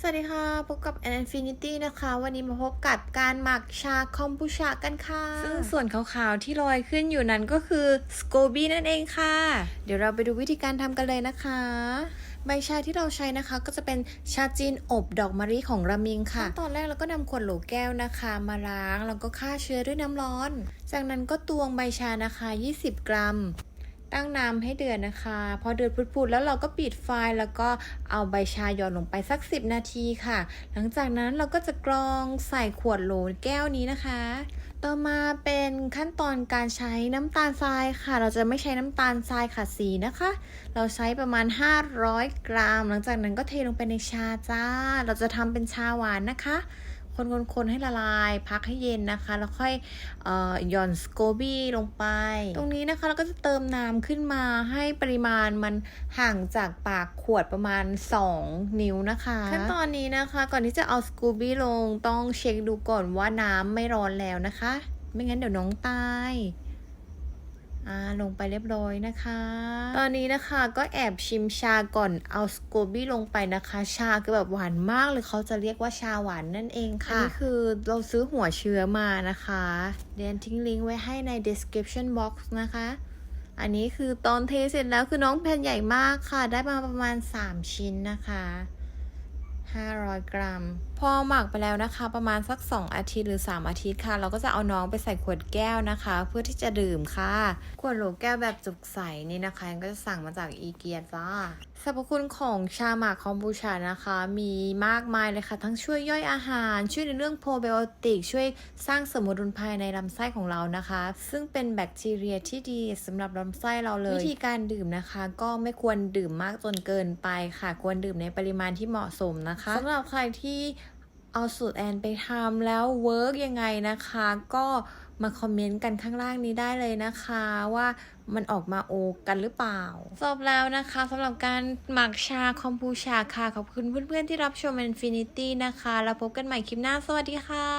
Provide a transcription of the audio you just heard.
สวัสดีค่ะ พบกับ An Infinity นะคะ วันนี้มาพบกับการหมักชาคอมบูชากันค่ะ ซึ่งส่วนขาวๆที่ลอยขึ้นอยู่นั้นก็คือสโกบี้นั่นเองค่ะ เดี๋ยวเราไปดูวิธีการทำกันเลยนะคะ ใบชาที่เราใช้นะคะ ก็จะเป็นชาจีนอบดอกมะลิของรามิงค่ะขั้นตอนแรกเราก็นำขวดโหลแก้วนะคะ มาล้างแล้วก็ฆ่าเชื้อด้วยน้ำร้อน จากนั้นก็ตวงใบชานะคะ 20 กรัม ตั้งน้ำให้เดือดนะคะ พอเดือดพุดๆแล้วเราก็ปิดไฟแล้วก็เอาใบชาหย่อดลงไปสัก 10 นาทีค่ะ หลังจากนั้นเราก็จะกรองใส่ขวดโหลแก้วนี้นะคะ ต่อมาเป็นขั้นตอนการใช้น้ำตาลทรายค่ะ เราจะไม่ใช้น้ำตาลทรายค่ะสีนะคะ เราใช้ประมาณ 500 กรัม หลังจากนั้นก็เทลงไปในชาจ้า เราจะทำเป็นชาหวานนะคะ คนๆให้ละลาย พักให้เย็นนะคะ แล้วค่อยหย่อนสโกบี้ลงไป ตรงนี้นะคะเราก็จะเติมน้ำขึ้นมาให้ปริมาณมันห่างจากปากขวดประมาณ 2 นิ้วนะคะขั้นตอนนี้นะคะก่อนที่จะเอาสกูบี้ลงต้องเช็คดูก่อนว่าน้ำไม่ร้อนแล้วนะคะ ไม่งั้นเดี๋ยวน้องตาย อ่าลงไปเรียบร้อยนะคะ ตอนนี้นะคะก็แอบชิมชาก่อนเอาสโกบี้ลงไปนะคะ ชาคือแบบหวานมากเลยเขาจะเรียกว่าชาหวานนั่นเองค่ะนนี้คือเราซื้อหัวเชื้อมานะคะเดียนทิ้งลิงก์ไว้ให้ใน description box นะคะอันนี้คือตอนเทเสร็จแล้วคือน้องแผ่นใหญ่มากค่ะ ได้มาประมาณ 3 ชิ้นนะคะ 500 กรัม พอหมักไปแล้วนะคะ ประมาณสัก 2 อาทิตย์หรือ 3 อาทิตย์ค่ะ เราก็จะเอาน้องไปใส่ขวดแก้วนะคะ เพื่อที่จะดื่มค่ะ ขวดโหลแก้วแบบจุกใสนี่นะคะก็จะสั่งมาจากอีเกียจ้าสรรพคุณของชาหมักคอมบูชานะคะ มีมากมายเลยค่ะ ทั้งช่วยย่อยอาหาร ช่วยในเรื่องโปรไบโอติก ช่วยสร้างสมดุลภายในลำไส้ของเรานะคะ ซึ่งเป็นแบคทีเรียที่ดีสำหรับลำไส้เราเลย วิธีการดื่มนะคะ ก็ไม่ควรดื่มมากจนเกินไปค่ะ ควรดื่มในปริมาณที่เหมาะสมนะนะคะสำหรับใครที่เอาสูตรแอนไปทำแล้วเวิร์กยังไงนะคะ ก็มาคอมเมนต์กันข้างล่างนี้ได้เลยนะคะว่ามันออกมาโอกันหรือเปล่า จบแล้วนะคะสำหรับการหมักชาคอมพูชาค่ะ ขอบคุณเพื่อนๆที่รับชม Infinity นะคะ แล้วพบกันใหม่คลิปหน้า สวัสดีค่ะ